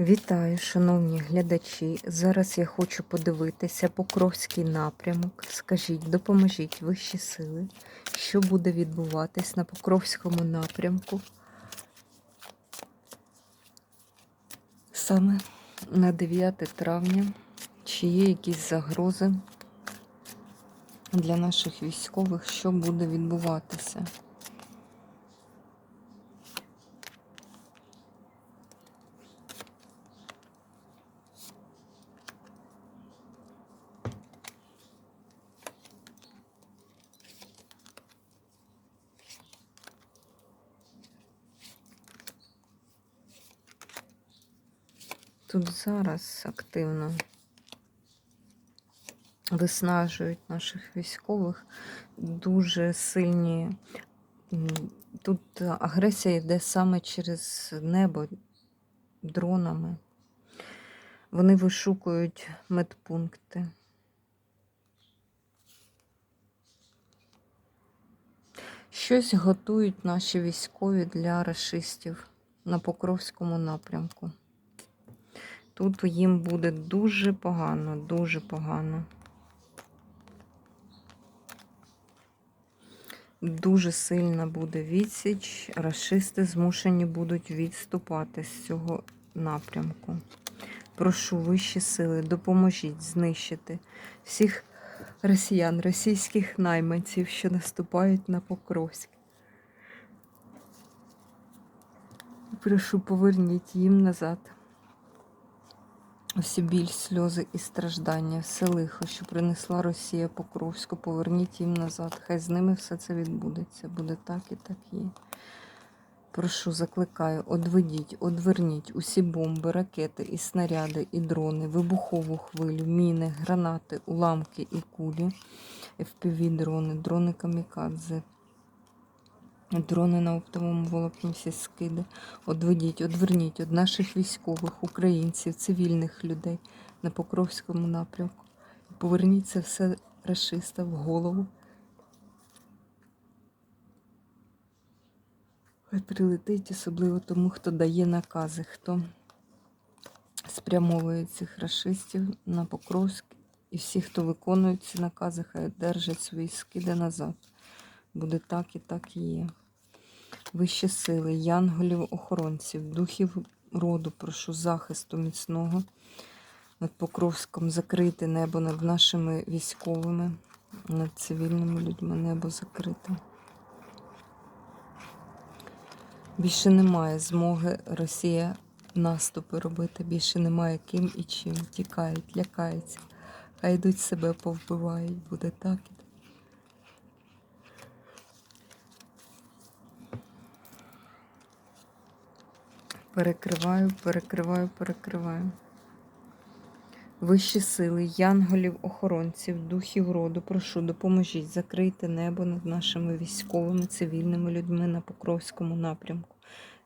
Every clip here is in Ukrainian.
Вітаю, шановні глядачі. Зараз я хочу подивитися Покровський напрямок. Скажіть, допоможіть вищі сили, що буде відбуватись на Покровському напрямку саме на 9 травня. Чи є якісь загрози для наших військових, що буде відбуватися? Тут зараз активно виснажують наших військових дуже сильні. Тут агресія йде саме через небо дронами. Вони вишукують медпункти. Щось готують наші військові для рашистів на Покровському напрямку. Тут їм буде дуже погано, дуже погано. Дуже сильна буде відсіч. Рашисти змушені будуть відступати з цього напрямку. Прошу вищі сили, допоможіть знищити всіх росіян, російських найманців, що наступають на Покровськ. Прошу, поверніть їм назад. Всі біль, сльози і страждання, все лихо, що принесла Росія Покровську, поверніть їм назад. Хай з ними все це відбудеться. Буде так і так є. Прошу, закликаю, одведіть, одверніть усі бомби, ракети, і снаряди, і дрони, вибухову хвилю, міни, гранати, уламки і кулі, FPV-дрони, дрони камікадзе, дрони на оптовому волокні, всі скиди. Одведіть, одверніть від наших військових, українців, цивільних людей на Покровському напрямку. Поверніть це все рашиста в голову. Хай прилетить, особливо тому, хто дає накази, хто спрямовує цих рашистів на Покровськ. І всі, хто виконує ці накази, хай держать свої скиди назад. Буде так і так і є. Вищі сили, янголів, охоронців, духів роду, прошу захисту міцного над Покровськом, закрити небо над нашими військовими, над цивільними людьми небо закрите. Більше немає змоги Росія наступи робити, більше немає ким і чим. Тікають, лякаються. Хай йдуть себе повбивають, буде так. і Перекриваю, перекриваю, перекриваю. Вищі сили, янголів, охоронців, духів роду, прошу, допоможіть, закрийте небо над нашими військовими, цивільними людьми на Покровському напрямку.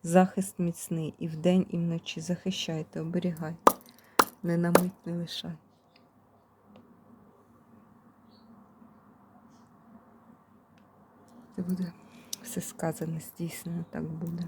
Захист міцний і вдень, і вночі. Захищайте, оберігайте, не на мить не лишайте. Це буде все сказане, здійснено, так буде.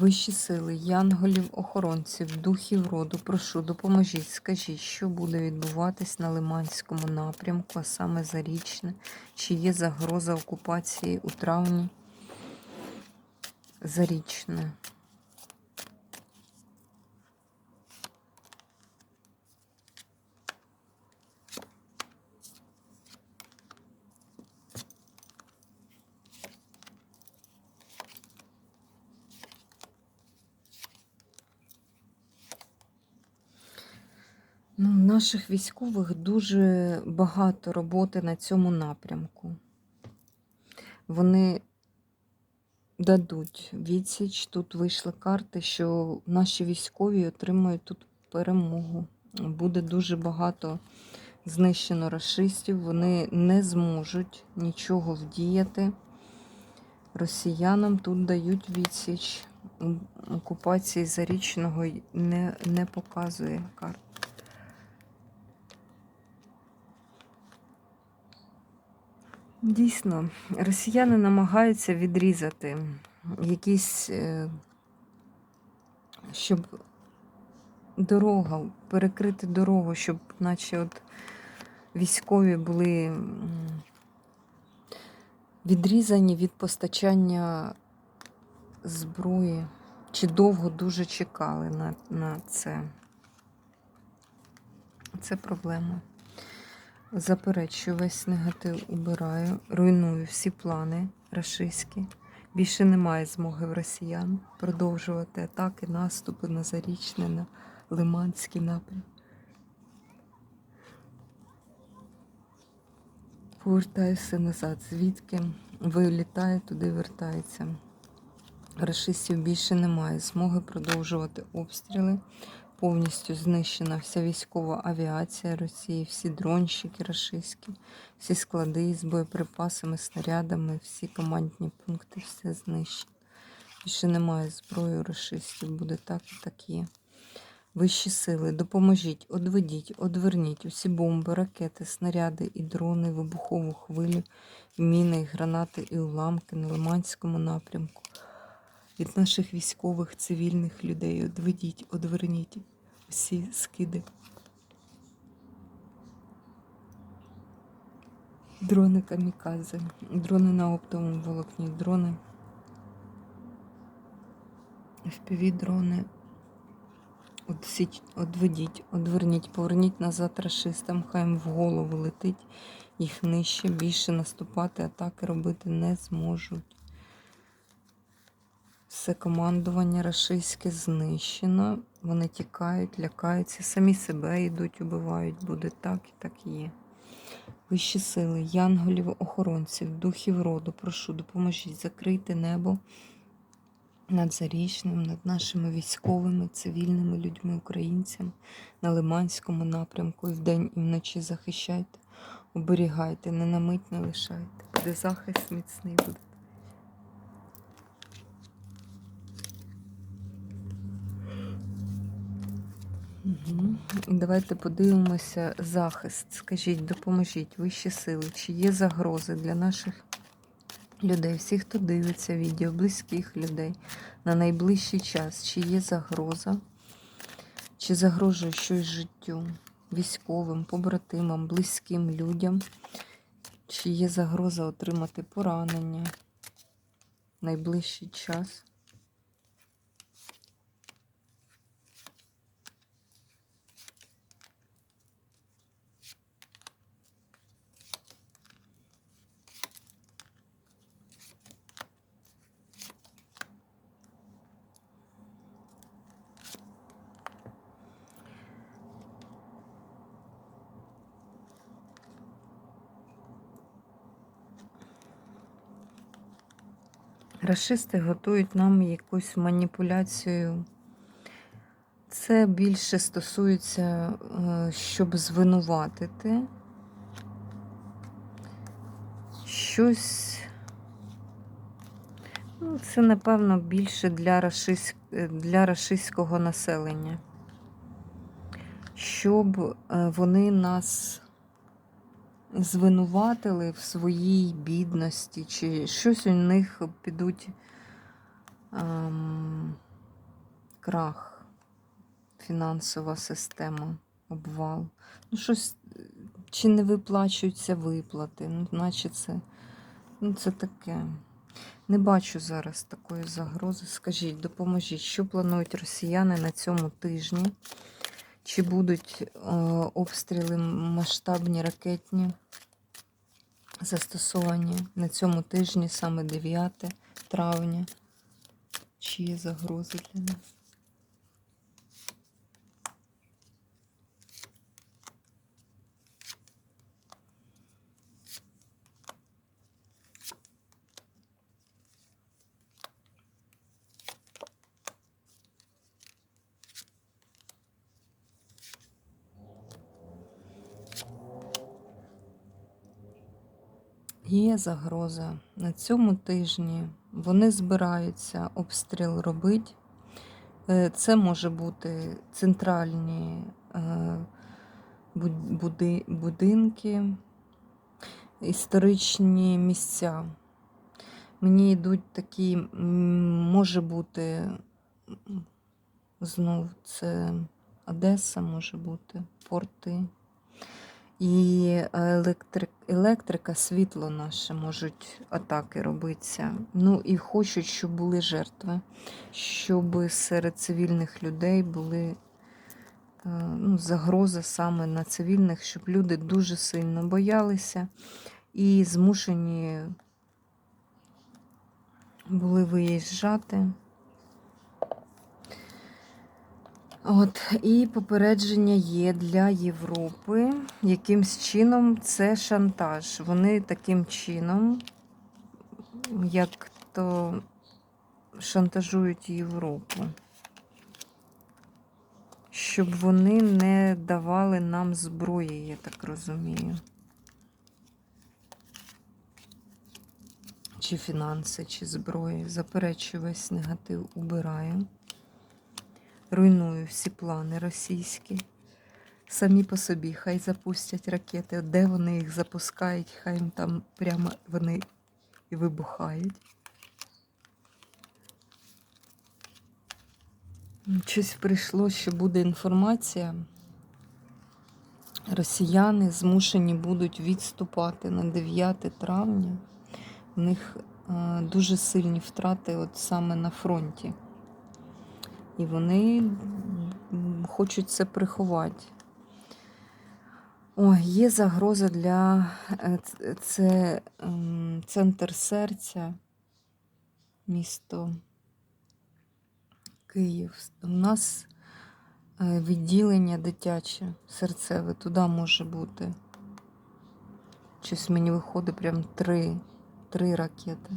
Вищі сили, янголів, охоронців, духів роду, прошу, допоможіть, скажіть, що буде відбуватись на Лиманському напрямку, а саме Зарічне, чи є загроза окупації у травні? Зарічне. Ну, у наших військових дуже багато роботи на цьому напрямку. Вони дадуть відсіч. Тут вийшли карти, що наші військові отримають тут перемогу. Буде дуже багато знищено расистів. Вони не зможуть нічого вдіяти. Росіянам тут дають відсіч. Окупації Зарічного не, не показує карта. Дійсно, росіяни намагаються відрізати якісь, е, щоб дорога, перекрити дорогу, щоб наче от військові були відрізані від постачання зброї, чи довго дуже чекали на, на це. Це проблема. Заперечую весь негатив убираю, руйную всі плани рашистські. Більше немає змоги в росіян продовжувати атаки, наступи на Зарічне, на Лиманський напрям. Повертаюся назад. Звідки вилітає, туди вертається. Рашистів більше немає змоги продовжувати обстріли. Повністю знищена вся військова авіація Росії, всі дронщики рашистські, всі склади з боєприпасами, снарядами, всі командні пункти, все знищено. Більше немає зброї рашистів, буде так і так є. Вищі сили, допоможіть, одведіть, одверніть усі бомби, ракети, снаряди і дрони, вибухову хвилю, міни, гранати і уламки на Лиманському напрямку. Від наших військових цивільних людей одведіть, одверніть усі скиди. Дрони камікадзе, дрони на оптовому волокні, дрони, FPV-дрони. Одсіч, одведіть, одверніть, поверніть назад рашистам, хай їм в голову летить, їх нижче, більше наступати, атаки робити не зможуть. Все командування рашистське знищено. Вони тікають, лякаються, самі себе йдуть, убивають. Буде так і так і є. Вищі сили, янголів, охоронців, духів роду, прошу, допоможіть, закрийте небо над Зарічним, над нашими військовими, цивільними людьми, українцями на Лиманському напрямку і вдень і вночі захищайте, оберігайте, не на мить не лишайте. Буде захист міцний буде. Угу. Давайте подивимося захист. Скажіть, допоможіть вищі сили, чи є загрози для наших людей, всіх, хто дивиться відео, близьких людей на найближчий час, чи є загроза, чи загрожує щось життю, військовим, побратимам, близьким людям, чи є загроза отримати поранення найближчий час. Рашисти готують нам якусь маніпуляцію. Це більше стосується, е, щоб звинуватити. Щось. Ну, це, напевно, більше для, рашиськ... для рашистського населення. Щоб е, вони нас звинуватили в своїй бідності, чи щось у них підуть ем, крах, фінансова система, обвал. Ну, щось, чи не виплачуються виплати, ну, наче це, ну, це таке. Не бачу зараз такої загрози. Скажіть, допоможіть, що планують росіяни на цьому тижні? Чи будуть е, обстріли масштабні ракетні застосовані на цьому тижні, саме 9 травня? Чи є загрози для нас? Є загроза на цьому тижні. Вони збираються обстріл робити. Е, Це може бути центральні е, будинки, історичні місця. Мені йдуть такі, може бути, знов це Одеса, може бути, порти. І електрик, електрика, світло наше можуть атаки робитися. Ну і хочуть, щоб були жертви, щоб серед цивільних людей були е, ну, загрози саме на цивільних, щоб люди дуже сильно боялися і змушені були виїжджати. От, і попередження є для Європи. Якимсь чином це шантаж. Вони таким чином, як то шантажують Європу, щоб вони не давали нам зброї, я так розумію. Чи фінанси, чи зброї. Заперечую весь негатив, убираю. Руйную всі плани російські. Самі по собі, хай запустять ракети. Де вони їх запускають, хай їм там прямо вони і вибухають. Щось прийшло, що буде інформація. Росіяни змушені будуть відступати на 9 травня. У них е, дуже сильні втрати от саме на фронті. І вони хочуть це приховати. Ой, є загроза для е, це центр серця, місто Київ. У нас е, відділення дитяче, серцеве, туди може бути. Щось мені виходить прям три, три ракети.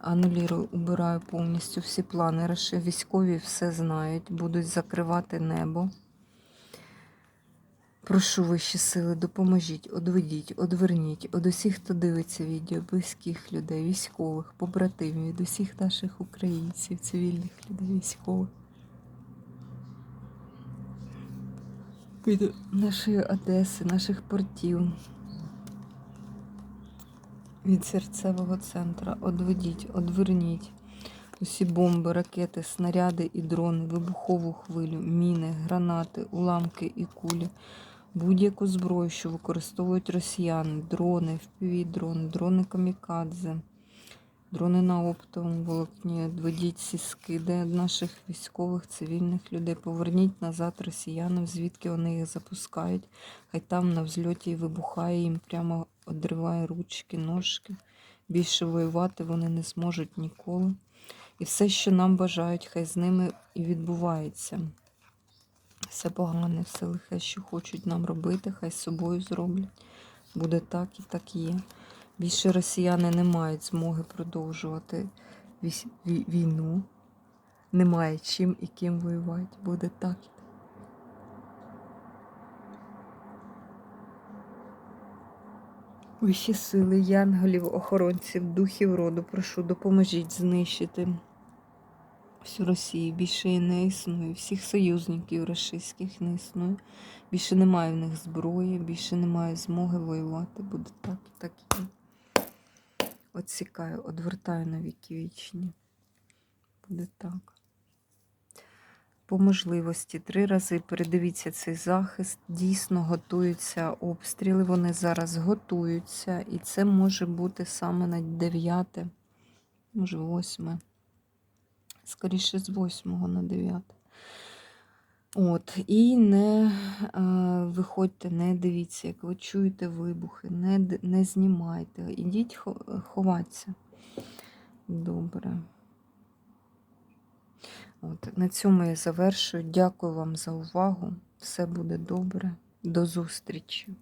Анулірую, убираю повністю всі плани. Військові все знають, будуть закривати небо. Прошу вищі сили, допоможіть, одведіть, одверніть од усіх, хто дивиться відео, близьких людей, військових, побратимів, від усіх наших українців, цивільних людей, військових. Від нашої Одеси, наших портів, від серцевого центра. Одведіть, одверніть усі бомби, ракети, снаряди і дрони, вибухову хвилю, міни, гранати, уламки і кулі, будь-яку зброю, що використовують росіяни, дрони, впівдрони, дрони камікадзе, дрони на оптовому волокні. Одведіть всі скиди наших військових, цивільних людей. Поверніть назад росіянам, звідки вони їх запускають. Хай там на взльоті і вибухає, їм прямо одриває ручки, ножки. Більше воювати вони не зможуть ніколи. І все, що нам бажають, хай з ними і відбувається. Все погане, все лихе, що хочуть нам робити, хай з собою зроблять. Буде так і так є. Більше росіяни не мають змоги продовжувати війну. Немає чим і ким воювати. Буде так. і так. Вищі сили, янголів, охоронців, духів роду, прошу, допоможіть знищити всю Росію. Більше і не існує. Всіх союзників російських не існує. Більше немає в них зброї, більше немає змоги воювати. Буде так і так і. Отсікаю, одвертаю на віки вічні. Буде так. По можливості три рази передивіться цей захист. Дійсно готуються обстріли. Вони зараз готуються, і це може бути саме на 9, може 8. Скоріше з 8 на 9. От, і не е, виходьте, не дивіться, як ви чуєте вибухи, не, не знімайте. Ідіть хо- ховатися. Добре. От, на цьому я завершую. Дякую вам за увагу. Все буде добре. До зустрічі.